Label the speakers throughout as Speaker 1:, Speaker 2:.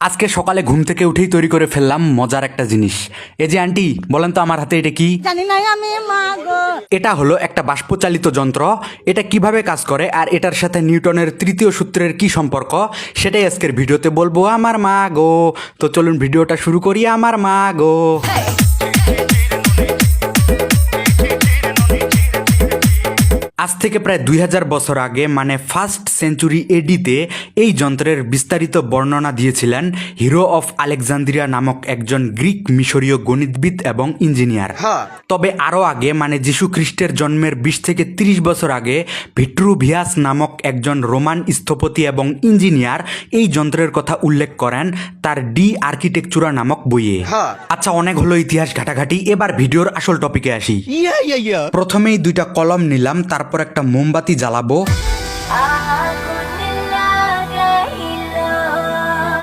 Speaker 1: আজকে সকালে ঘুম থেকে উঠেই তৈরি করে ফেললাম মজার একটা জিনিস। এই যে আন্টি বলেন তো আমার হাতে এটা কি?
Speaker 2: জানি না আমি মা গো।
Speaker 1: এটা হলো একটা বাষ্পচালিত যন্ত্র। এটা কীভাবে কাজ করে আর এটার সাথে নিউটনের তৃতীয় সূত্রের কি সম্পর্ক সেটাই আজকের ভিডিওতে বলব। আমার মা গো। তো চলুন ভিডিওটা শুরু করি। আমার মা গো। আজ থেকে প্রায় দুই হাজার বছর আগে মানে ফার্স্ট সেঞ্চুরি এডিতে এই যন্ত্রের বিস্তারিত বর্ণনা দিয়েছিলেন হিরো অফ আলেকজান্দ্রিয়া নামক একজন গ্রিক মিশরীয় গণিতবিদ এবং ইঞ্জিনিয়ার। তবে আরও আগে মানে যীশু খ্রিস্টের জন্মের বিশ থেকে তিরিশ বছর আগে ভিট্রুভিয়াস নামক একজন রোমান স্থপতি এবং ইঞ্জিনিয়ার এই যন্ত্রের কথা উল্লেখ করেন তার ডি আর্কিটেকচুরা নামক বইয়ে। আচ্ছা অনেক হলো ইতিহাস ঘাটাঘাটি এবার ভিডিওর আসল টপিকে আসি। প্রথমেই দুইটা কলম নিলাম তারপর একটা মোমবাতি জ্বালাবো।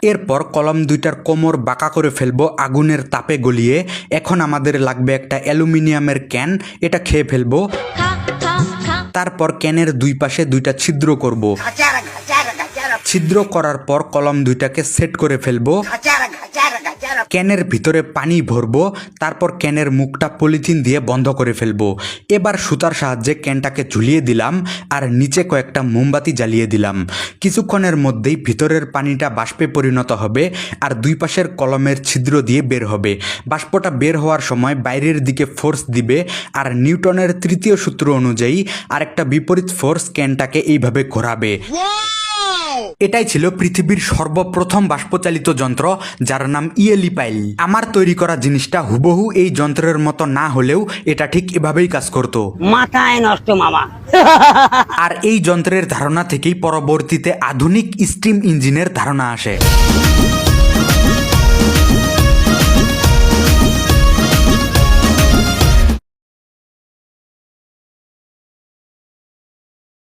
Speaker 1: এরপর কলম দুইটার কোমর বাঁকা করে ফেলব আগুনের তাপে গলিয়ে। এখন আমাদের লাগবে একটা অ্যালুমিনিয়ামের ক্যান, এটা খেয়ে ফেলব। তারপর ক্যানের দুই পাশে দুইটা ছিদ্র করব। ছিদ্র করার পর কলম দুইটাকে সেট করে ফেলব। ক্যানের ভিতরে পানি ভরবো তারপর ক্যানের মুখটা পলিথিন দিয়ে বন্ধ করে ফেলব। এবার সুতার সাহায্যে ক্যানটাকে ঝুলিয়ে দিলাম আর নিচে কয়েকটা মোমবাতি জ্বালিয়ে দিলাম। কিছুক্ষণের মধ্যেই ভিতরের পানিটা বাষ্পে পরিণত হবে আর দুই পাশের কলমের ছিদ্র দিয়ে বের হবে। বাষ্পটা বের হওয়ার সময় বাইরের দিকে ফোর্স দিবে আর নিউটনের তৃতীয় সূত্র অনুযায়ী আরেকটা বিপরীত ফোর্স ক্যানটাকে এইভাবে ঘোরাবে। এটাই ছিল পৃথিবীর সর্বপ্রথম বাষ্পচালিত যন্ত্র যার নাম ইয়েলিপাইল। আমার তৈরি করা জিনিসটা হুবহু এই যন্ত্রের মতো না হলেও এটা ঠিক এভাবেই কাজ করত।
Speaker 3: মাথায় নষ্ট মামা।
Speaker 1: আর এই যন্ত্রের ধারণা থেকেই পরবর্তীতে আধুনিক স্টিম ইঞ্জিনের ধারণা আসে।